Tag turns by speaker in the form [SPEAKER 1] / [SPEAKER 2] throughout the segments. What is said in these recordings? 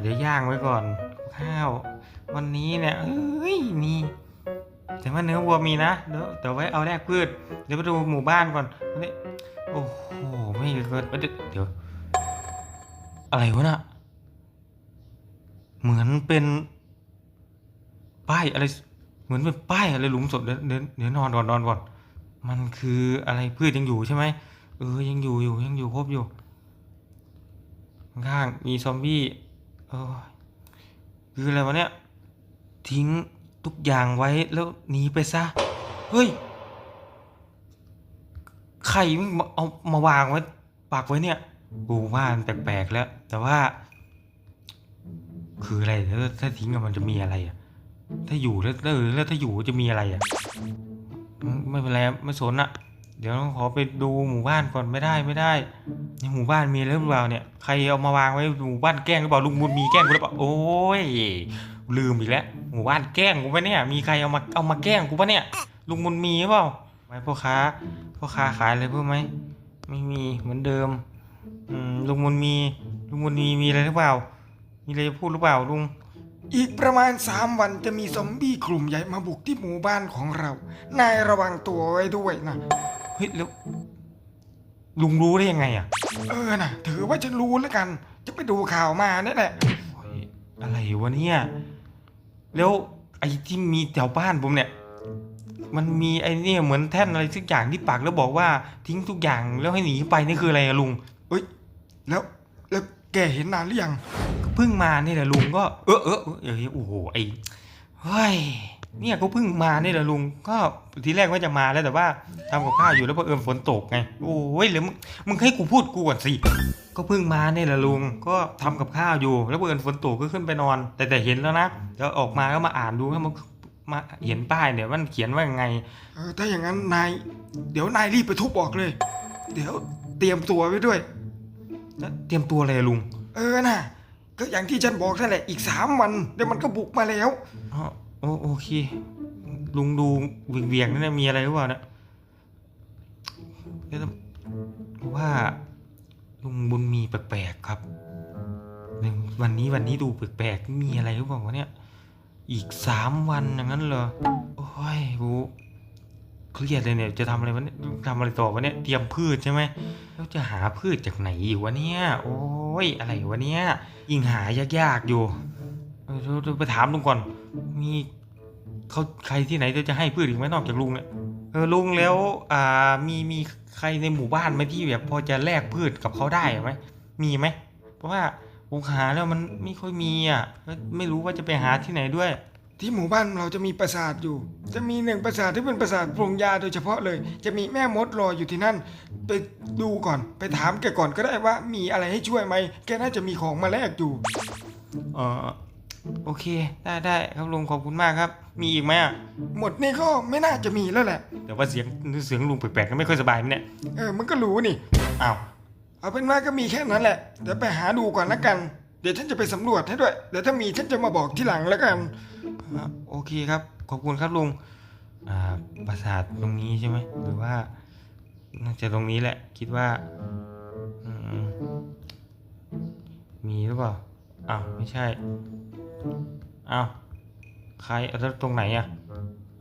[SPEAKER 1] เดี๋ยวย่างไว้ก่อน ข้าว วันนี้เนี่ยเอ้ยนี่แต่ว่าเนื้อวัวมีนะเดี๋ยวเดี๋ยวไว้เอาแรกพืชเดี๋ยวไปดูหมู่บ้านก่อนนนี้โอ้โหไม่เกิดเดี๋ยว อะไรวะน่ะเหมือนเป็น ป้ายอะไร เหมือนเป็นป้ายอะไรหลุมศพเดี๋ยวเดี๋ยวนอนก่อนนอนก่อน มันคืออะไรพืชยังอยู่ใช่ไหมเออยังอยู่อยู่ยังอยู่ครบอยู่ ข้างมีซอมบี้ ออคืออะไรวะเนี่ย ทิ้งทุกอย่างไว้แล้วหนีไปซะ เฮ้ย ใครมึงเอามาวางไว้ปักไว้เนี่ย กูว่ามันแปลกๆแล้ว แต่ว่า คืออะไรถ้าถ้าทิ้งอะมันจะมีอะไรอะถ้าอยู่แล้วแล้วถ้าอยู่จะมีอะไรอะไม่เป็นไรไม่สนอะ เดี๋ยวต้องขอไปดูหมู่บ้านก่อนไม่ได้ไม่ได้ในหมู่บ้านมีอะไรหรือเปล่าเนี่ยใครเอามาวางไว้หมู่บ้านแกล้งหรือเปล่าลุงบุญมีแกล้งกูหรือเปล่าโอ้ยลืมอีกแล้วหมู่บ้านแกล้งกูปะเนี่ยมีใครเอามาเอามาแกล้งกูปะเนี่ย ลุงบุญมีหรือเปล่าไว้พ่อค้าพ่อค้าขายอะไรเพิ่มไหมไม่มีเหมือนเดิมอืมลุงบุญมีลุงบุญมีมีอะไรหรือเปล่า มีอะไรจะพูดหรือเปล่าลุง
[SPEAKER 2] อีกประมาณสามวันจะมีซอมบี้กลุ่มใหญ่มาบุกที่หมู่บ้านของเรา นายระวังตัวไว้ด้วยนะ
[SPEAKER 1] เฮ้ยแล้วลุงรู้ได้ยังไงอะ
[SPEAKER 2] เออนะถือว่าฉันรู้แล้วกัน จะไปดูข่าวมาเนี่ยแหละ
[SPEAKER 1] โอ้ยอะไรวะเนี่ย แล้วไอ้ที่มีแถวบ้านผมเนี่ย มันมีไอ้เนี่ยเหมือนแท่นอะไรสักอย่างที่ปักแล้วบอกว่าทิ้งทุกอย่างแล้วให้หนีไปนี่คืออะไรอะลุง
[SPEAKER 2] เอ้ย แล้วแล้วแกเห็นนานหรือยัง
[SPEAKER 1] เพิ่งมานี่แหละลุงก็ เออเออเออเออโอ้โหไอ้เฮ้ย เนี่ยก็เพิ่งมานี่แหละลุง ก็ทีแรกว่าจะมาแล้วแต่ว่าทำกับข้าวอยู่แล้วพอเผอิญฝนตกไง โอ้ยหรือมึงมึงให้กูพูดกูก่อนสิ ก็เพิ่งมาเนี่ยแหละลุง ก็ทำกับข้าวอยู่ แล้วพอเผอิญฝนตกก็ขึ้นไปนอน แต่แต่เห็นแล้วนะแล้วออกมาก็มาอ่านดูแล้วมันมาเห็นป้ายเนี่ยมันเขียนว่ายังไง
[SPEAKER 2] เออถ้าอย่างนั้นนาย เดี๋ยวนายรีบไปทุบออกเลย เดี๋ยวเตรียมตัวไว้ด้วย
[SPEAKER 1] แล้วเตรียมตัวอะไรอะลุง
[SPEAKER 2] เออนะก็อย่างที่ฉันบอกนั่นแหละอีกสามวันเดี๋ยวมันก็บุกมาแล้ว
[SPEAKER 1] อ๋อโอโอเค ลุงดูเวียงๆนั่นนะมีอะไรหรือเปล่านะเอ๊ะว่าลุงบุญมีแปลกๆครับ วันนี้วันนี้ดูแปลกๆมีอะไรหรือเปล่าวะเนี่ย อีกสามวันอย่างนั้นเหรอ โอ้ยกูเครียดเลยเนี่ยจะทำอะไรวะเนี่ยทำอะไรต่อวะเนี่ยเตรียมพืชใช่ไหมแล้วจะหาพืชจากไหนอยู่วะเนี่ย โอ้ยอะไรวะเนี่ยยิ่งหายากๆอยู่เออเดี๋ยวเดี๋ยวไปถามลุงก่อน มี เขาใครที่ไหนที่จะให้พืชอีกไหมนอกจากลุงเนี่ยเออลุงแล้วอ่ามีมีใครในหมู่บ้านไหมที่แบบพอจะแลกพืชกับเขาได้ไหมมีไหมเพราะว่าผมหาแล้วมันไม่ค่อยมีอะแล้วไม่รู้ว่าจะไปหาที่ไหนด้วย
[SPEAKER 2] ที่หมู่บ้านเราจะมีปราสาทอยู่ จะมีหนึ่งปราสาทที่เป็นปราสาทปรุงยาโดยเฉพาะเลย จะมีแม่มดรออยู่ที่นั่น ไปดูก่อนไปถามแกก่อนก็ได้ว่ามีอะไรให้ช่วยไหมแกน่าจะมีของมาแลกอยู่
[SPEAKER 1] เออ โอเค ได้ได้ครับลุงขอบคุณมากครับ มีอีกไหมอะ
[SPEAKER 2] หมดนี่ก็ไม่น่าจะมีแล้วแหละ
[SPEAKER 1] แต่ว่าเสียงเสียงลุงแปลกๆก็ไม่ค่อยสบายนะเนี่ย
[SPEAKER 2] เออมันก็รู้นี่
[SPEAKER 1] อ้าว
[SPEAKER 2] เอาเป็นว่าก็มีแค่นั้นแหละเดี๋ยวไปหาดูก่อนละกัน เดี๋ยวฉันจะไปสำรวจให้ด้วยเดี๋ยวถ้ามีฉันจะมาบอกที่หลังแล้วกัน
[SPEAKER 1] อะโอเคครับ ขอบคุณครับลุงอ่าปราสาทตรงนี้ใช่ไหมหรือว่าน่าจะตรงนี้แหละ คิดว่าอืมมีหรือเปล่าอ้าวไม่ใช่ อ้าวใครแล้วตรงไหนอะ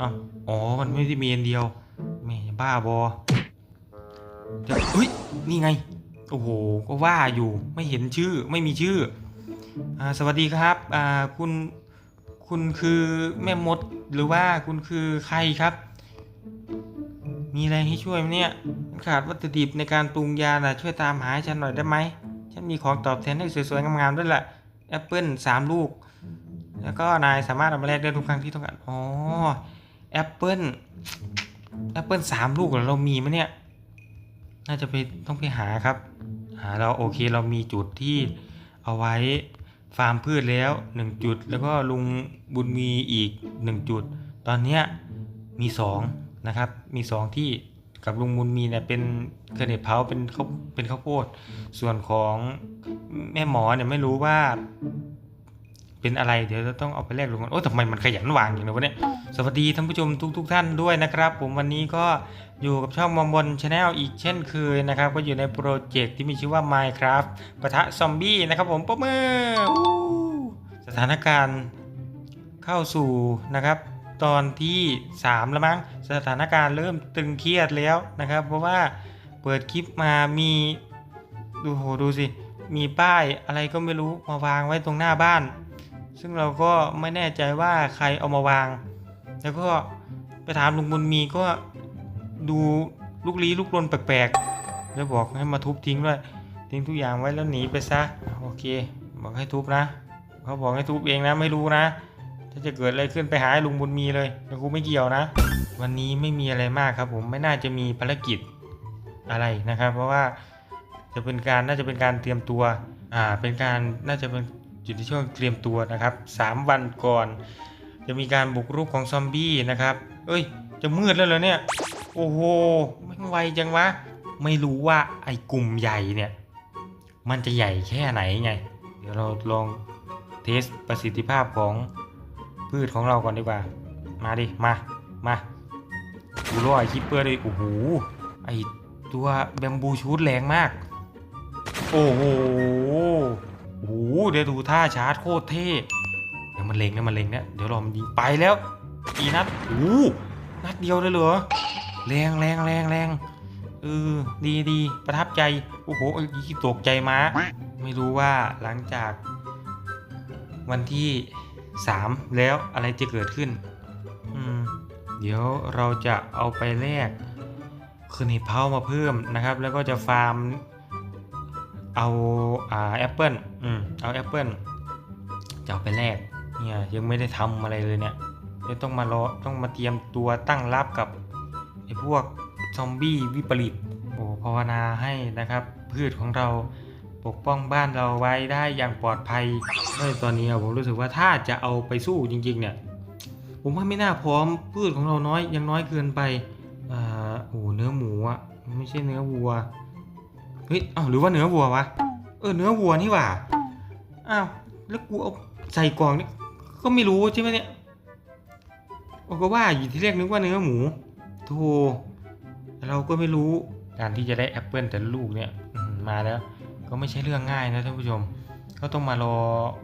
[SPEAKER 1] อ้าวอ๋อ มันไม่ได้มีอันเดียวแม่บ้าบอจะเฮ้ย นี่ไง โอ้โห ก็ว่าอยู่ ไม่เห็นชื่อ ไม่มีชื่ออ่าสวัสดีครับ อ่า คุณ คุณคือแม่มด หรือว่าคุณคือใครครับ มีอะไรให้ช่วยไหมเนี่ย ขาดวัตถุดิบในการปรุงยาน่ะ ช่วยตามหาฉันหน่อยได้ไหม ฉันมีของตอบแทนให้สวยๆ งามๆด้วยแหละ แอปเปิลสามลูก แล้วก็นายสามารถเอามาแลกได้ทุกครั้งที่ต้องการ อ๋อแอปเปิลแอปเปิลสามลูกเหรอเรามีไหมเนี่ย น่าจะไปต้องไปหาครับ หาเราโอเคเรามีจุดที่เอาไว้ฟาร์มพืชแล้วหนึ่งจุด แล้วก็ลุงบุญมีอีกหนึ่งจุด ตอนเนี้มีสองนะครับ มีสองที่กับลุงบุญมีเนี่ยเป็นเกระเด็ดเผาเป็นข้าวเป็นข้าวโพด ส่วนของแม่หมอเนี่ยไม่รู้ว่า เป็นอะไรเดี๋ยวจะต้องเอาไปแลกลุงก่อนโอ้ทำไมมันขยันวางอย่างนี้วะเนี่ยสวัสดีท่านผู้ชมทุกๆทท่านด้วยนะครับ ผมวันนี้ก็อยู่กับช่องมอมบนชาแนลอีกเช่นเคยนะครับ ก็อยู่ในโปรเจกต์ที่มีชื่อว่า Minecraft ปะทะซอมบี้นะครับผมปรบมืออู้ถานการณ์เข้าสู่นะครับ ตอนที่ 3 แล้วมั้งสถานการณ์เริ่มตึงเครียดแล้วนะครับ เพราะว่าเปิดคลิปมามีดูโหดูสิมีป้ายอะไรก็ไม่รู้มาวางไว้ตรงหน้าบ้าน ซึ่งเราก็ไม่แน่ใจว่าใครเอามาวาง แล้วก็ไปถามลุงบุญมีก็ดูลุกลี้ลุกลนแปลกๆ แล้วบอกให้มาทุบทิ้งด้วย ทิ้งทุกอย่างไว้แล้วหนีไปซะ โอเค บอกให้ทุบนะ เขาบอกให้ทุบเองนะไม่รู้นะ ถ้าจะเกิดอะไรขึ้นไปหาลุงบุญมีเลยแต่กูไม่เกี่ยวนะ วันนี้ไม่มีอะไรมากครับ ผมไม่น่าจะมีภารกิจอะไรนะครับ เพราะว่าจะเป็นการน่าจะเป็นการเตรียมตัว อ่า เป็นการน่าจะเป็น อยู่ในช่วงเตรียมตัวนะครับสามวันก่อน จะมีการบุกรุกของซอมบี้นะครับ เอ้ย จะมืดแล้วเหรอเนี่ย โอ้โหไม่งไวจังวะ ไม่รู้ว่าไอ้กลุ่มใหญ่เนี่ย มันจะใหญ่แค่ไหนไง เดี๋ยวเราลองเทสประสิทธิภาพของพืชของเราก่อนดีกว่า มาดิ มา มาดูรอยคิปเปอร์ดิโอ้โห ไอตัวแบมบูชูดแรงมาก โอ้โห โอ้โหเดี๋ยวดูท่าชาร์จโคตรเท่เดี๋ยวมันเล็งนะมันเล็งนะเดี๋ยวรอมันยิงไปแล้วกี่นัดโอ้นัดเดียวเลยเหรอแรงแรงแรงแรงเออดีดีประทับใจโอ้โหเอ้ยตกใจมาไม่รู้ว่าหลังจาก วันที่ 3 แล้วอะไรจะเกิดขึ้นอืมเดี๋ยวเราจะเอาไปแลกคืนเห็ดเพามาเพิ่มนะครับ แล้วก็จะฟาร์มเอาอ่าแอปเปิล อืมเอาแอปเปิลจะเอาไปแลกเนี่ยยังไม่ได้ทำอะไรเลยเนี่ยเดี๋ยวต้องมารอต้องมาเตรียมตัวตั้งรับกับไอ้พวกซอมบี้วิปริตโอ้ภาวนาให้นะครับ พืชของเราปกป้องบ้านเราไว้ได้อย่างปลอดภัยเมื่อตอนนี้ผมรู้สึกว่าถ้าจะเอาไปสู้จริง ๆ เนี่ย ผมว่าไม่น่าพร้อมพืชของเราน้อยยังน้อยเกินไปอ่าโอ้เนื้อหมูอะไม่ใช่เนื้อวัวเฮ้ยอ้าหรือว่าเนื้อวัววะ ออเนื้อวัวนี่หว่า อ้าว แล้วกูเอาใส่กล่องนี่ก็ไม่รู้ใช่ไหมเนี่ยโอ้ก็ว่าอยู่ที่แรกนึกว่าเนื้อหมูโธ่แต่เราก็ไม่รู้ การที่จะได้แอปเปิลแต่ละลูกเนี่ยอืมมาแล้ว ก็ไม่ใช่เรื่องง่ายนะท่านผู้ชม ก็ต้องมารอ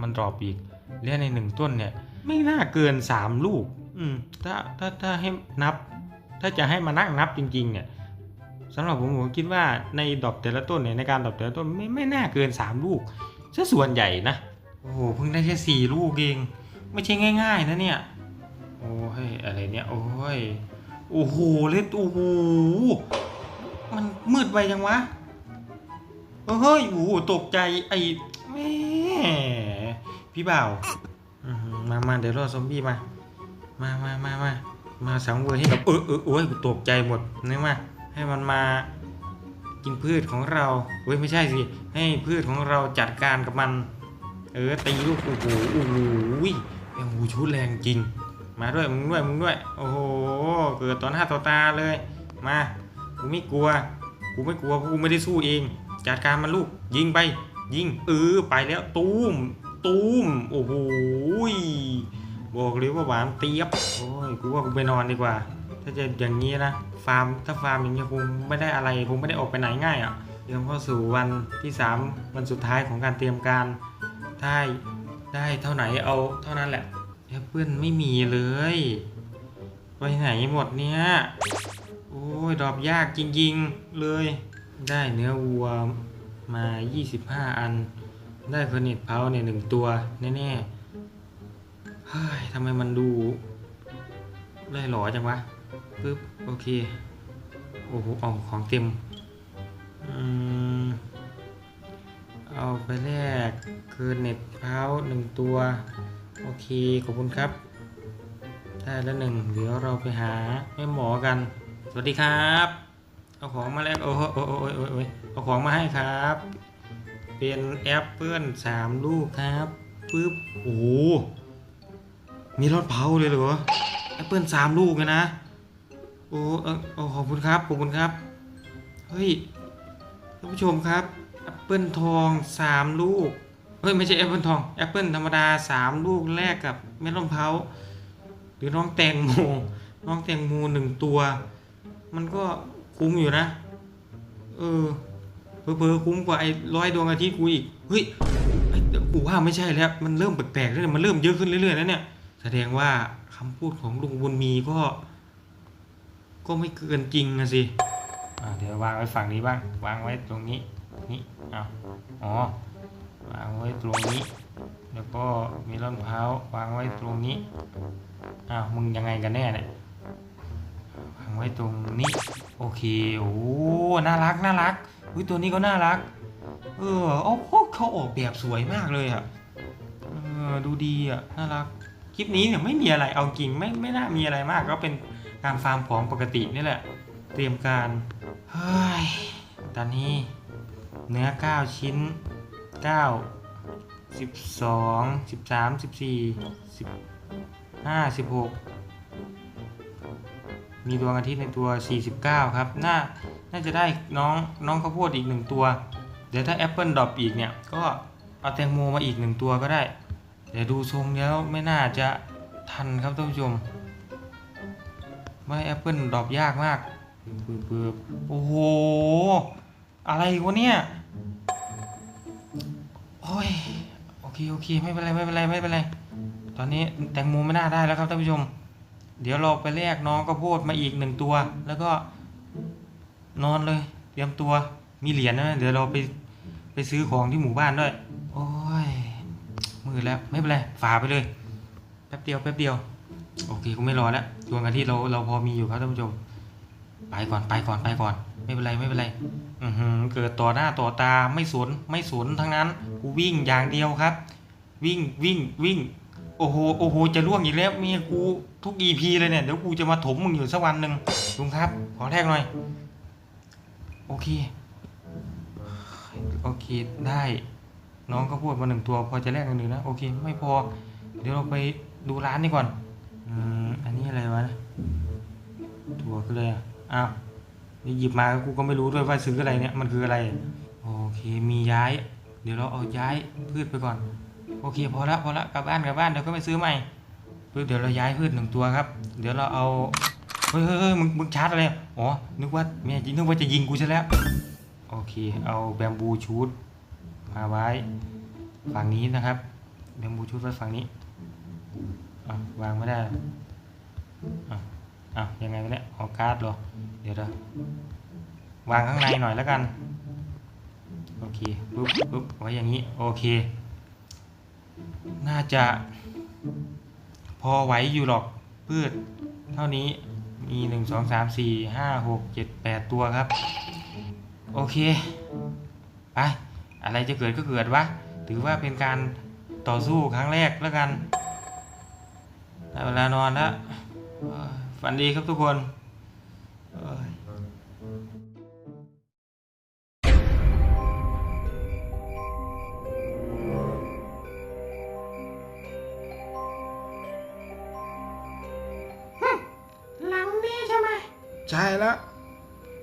[SPEAKER 1] มันดรอปอีกและในหนึ่งต้นเนี่ย ไม่น่าเกิน3ลูก อืมถ้าถ้าถ้าให้นับ ถ้าจะให้มานั่งนับจริง ๆ เนี่ย สำหรับผมผมคิดว่าในดอกแต่ละต้นเนี่ยในการดอกแต่ละต้นไม่ไม่น่าเกิน 3 ลูกซะส่วนใหญ่นะโอ้โหเพิ่งได้แค่สี่ลูกเองไม่ใช่ง่าย ๆ นะเนี่ยโอ้ยอะไรเนี่ยโอ้ยโอ้โหเล็ดโอ้โหมันมืดไปยังวะเฮ้ยโอ้โหตกใจไอ้แม่พี่บ่าวมามาเดี๋ยวรอซอมบี้มา มามามามามาสังเวยให้กับเออเออโอ้ยตกใจหมดนี่มา ให้มันมากินพืชของเราเว้ยไม่ใช่สิให้พืชของเราจัดการกับมัน เออตีลูกโอ้โหโอ้โหแมงมูชุดแรงจริง มาด้วยมึงด้วยมึงด้วยโอ้โหเกิดต่อหน้าต่อตาเลย มากูไม่กลัวกูไม่กลัวเพราะกูไม่ได้สู้เอง จัดการมันลูกยิงไป ยิงเออไปแล้วตูมตูมโอ้โหบอกเลยว่าหวานเตียบโอ้ยกูว่ากูไปนอนดีกว่า ถ้าจะอย่างนี้นะฟาร์มถ้าฟาร์มอย่างเงี้ยคงไม่ได้อะไรคงไม่ได้ออกไปไหนง่ายอะ่ะเตรียมเข้าสู่วันที่ 3 วันสุดท้ายของการเตรียมการได้ได้เท่าไหนเอาเท่านั้นแหละแอปเปิลไม่มีเลยไปไหนหมดเนี่ยโอ้ยดอกยากจริงๆเลย ได้เนื้อวัวมา 25 อัน ได้เพอร์นิตเพาเนี่ยหนึ่งตัวแน่ๆเฮ้ยทำไมมันดู ได้หลอจังวะ ปึ๊บ โอเค โอ้โหเอาของเต็มเอาไปแลกคือเน็ตเพาหนึ่งตัว โอเค ขอบคุณครับ ได้แล้วหนึ่งเดี๋ยวเราไปหาแม่หมอกัน สวัสดีครับ เอาของมาแลกโอ้โหโอ้โหโอ้โหโอ้โอ้เอาของมาให้ครับ เป็นแอปเปิลสามลูกครับปึ๊บโอ้มีรถเผาเลยเหรอแอปเปิลสามลูกเลยนะ โอ้เออโอ้ขอบคุณครับขอบคุณครับ เฮ้ยท่านผู้ชมครับแอปเปิลทองสามลูก เฮ้ย ไม่ใช่แอปเปิลทองแอปเปิลธรรมดาสามลูกแลกกับเม็ดมะพร้าวหรือน้องแตงโมน้องแตงโมหนึ่งตัว มันก็คุ้มอยู่นะ เออเผลอๆคุ้มกว่าไอ้ร้อยดวงอาทิตย์กูอีก เฮ้ยไอ้เดี๋ยวกูว่าไม่ใช่แล้วมันเริ่มแปลกๆแล้วเนี่ยมันเริ่มเยอะขึ้นเรื่อยๆแล้วเนี่ย แสดงว่าคำพูดของลุงบุญมีก็ ก็ไม่เกินจริงนะสิเดี๋ยววางไว้ฝั่งนี้บ้าง วางไว้ตรงนี้ นี่เอาอ๋อ วางไว้ตรงนี้ แล้วก็มีรองเท้าวางไว้ตรงนี้ อ้าว มึงยังไงกันแน่เนี่ยวางไว้ตรงนี้ โอเค โอ้ น่ารัก น่ารัก อุ้ย ตัวนี้ก็น่ารัก เออโอ้โหเขาออกแบบสวยมากเลยอะ เออ ดูดีอะ น่ารัก คลิปนี้เนี่ยไม่มีอะไร เอาจริงไม่ไม่น่ามีอะไรมาก ก็เป็น การฟาร์มของปกตินี่แหละ เตรียมการเฮ้ยตอนนี้ เนื้อ 9 ชิ้น 9 12 13 14 15 16 มีดวงอาทิตย์ในตัว 49 ครับน่าน่าจะได้น้องน้องข้าวโพดอีกหนึ่งตัว เดี๋ยวถ้าแอปเปิลดรอปอีกเนี่ย ก็เอาแตงโมมาอีกหนึ่งตัวก็ได้ แต่ดูทรงแล้วไม่น่าจะทันครับท่านผู้ชม ไม่แอปเปิลดรอปยากมากปืบปืบโอ้โห อะไรวะเนี่ย โอ้ย โอเค โอเค ไม่เป็นไร ไม่เป็นไร ไม่เป็นไร ตอนนี้แตงโมไม่น่าได้แล้วครับท่านผู้ชม เดี๋ยวเราไปแลกน้องข้าวโพดมาอีกหนึ่งตัว แล้วก็นอนเลย เตรียมตัว มีเหรียญนะ เดี๋ยวเราไปไปซื้อของที่หมู่บ้านด้วย โอ้ย มือแล้ว ไม่เป็นไรฝาไปเลย แป๊บเดียว แป๊บเดียว โอเคกูไม่รอแล้วดวงอาทิตย์เราเราพอมีอยู่ครับท่านผู้ชม ไปก่อนไปก่อนไปก่อน ไม่เป็นไรไม่เป็นไร อือหือเกิดต่อหน้าต่อตาไม่สนไม่สนทั้งนั้นกูวิ่งอย่างเดียวครับ วิ่งวิ่งวิ่ง โอ้โหโอ้โหจะล่วงอีกแล้วเมียกูทุก EP เลยเนี่ยเดี๋ยวกูจะมาถมมึงอยู่สักวันหนึ่งลุงครับ ขอแทกหน่อย โอเค โอเคได้น้องก็พูดมาหนึ่งตัวพอจะแลกกันหนึ่งนะโอเค ไม่พอ เดี๋ยวเราไปดูร้านนี้ก่อน อืมอันนี้อะไรวะถั่วคืออะไรอะอ้าวนี่หยิบมากูก็ไม่รู้ด้วยว่าซื้ออะไรเนี่ยมันคืออะไรโอเคมีย้าย เดี๋ยวเราเอาย้ายพืชไปก่อน โอเคพอละพอละกลับบ้านกลับบ้านเดี๋ยวก็ไปซื้อใหม่พืชเดี๋ยวเราย้ายพืชหนึ่งตัวครับ เดี๋ยวเราเอาเฮ้ยเฮ้ยเฮ้ยมึงมึงชาร์จอะไรอ๋อนึกว่าแม่จริงนึกว่าจะยิงกูซะแล้วโอเค เอาแบมบูชูดมาไว้ฝั่งนี้นะครับแบมบูชูดไว้ฝั่งนี้ อะวางไม่ได้อะอะยังไงวะเนี่ยออกการ์ดเหรอเดี๋ยวเดี๋ยววางข้างในหน่อยแล้วกัน โอเคปุ๊บปุ๊บไว้อย่างนี้ โอเค น่าจะ พอไหวอยู่หรอกพืช เท่านี้มีหนึ่งสองสามสี่ห้าหกเจ็ดแปดตัวครับ โอเค ไป อะไรจะเกิดก็เกิดวะ ถือว่าเป็นการต่อสู้ครั้งแรกแล้วกัน ได้เวลานอนแล้วเอ้ยฝันดีครับทุกคนเอ้ย
[SPEAKER 3] หลังนี้ใช่ไหม
[SPEAKER 2] ใช่แล้ว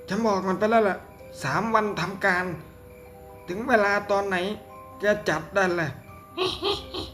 [SPEAKER 2] ฉันบอกมันไปแล้วแหละสามวันทำการ ถึงเวลาตอนไหนแกจัดได้แหละ
[SPEAKER 3] เ